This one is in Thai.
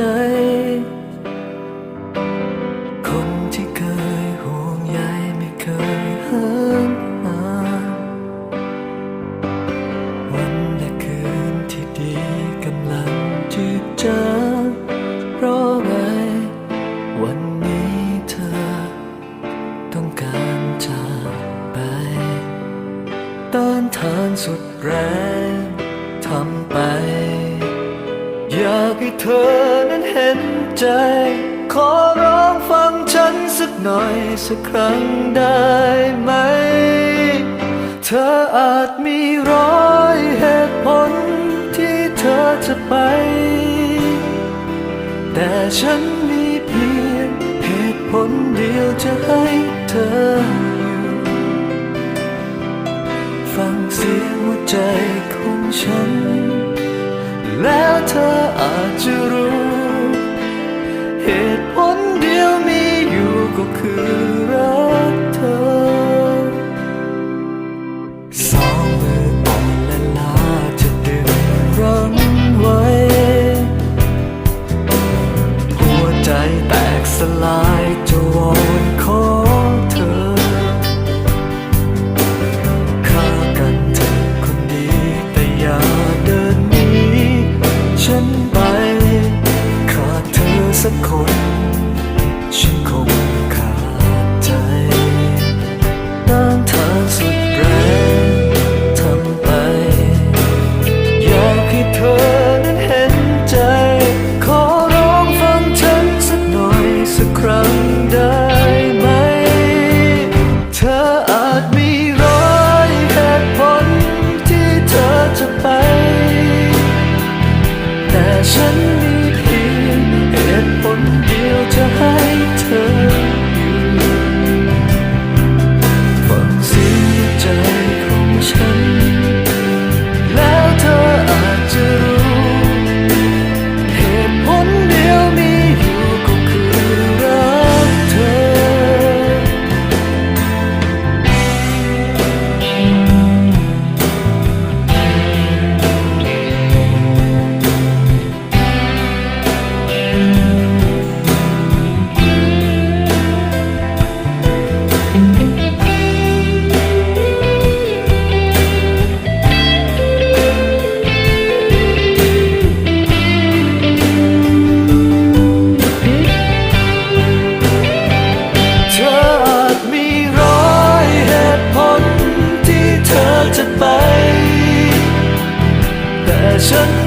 ใจ คนที่เคยห่วงใยไม่เคยเหินห่างวันและคืนที่ดีกำลังจืดจางเพราะไง วันนี้เธอ ต้องการจากไปต้านทานสุดแรงทำไปอยากให้เธอ ใจ ขอร้องฟังฉันสักหน่อยสักครั้งได้ไหม เธออาจมีร้อยเหตุผลที่เธอจะไป แต่ฉันมีเพียงเหตุผลเดียวจะให้เธออยู่ฟังเสียงหัวใจของฉัน แล้วเธออาจจะรู้ เหตุผลเดียวมีอยู่ก็คือรักเธอ สองมืออ่อนและลาจะดึงรั้งไว้ หัวใจแตกสลายจ สักคน ฉันคงขาดใจน้ำทางสุดแรงทำไป อยากให้เธอนั้นเห็นใจ ขอร้องฟังฉันสักหน่อยสักครั้งได้ ที่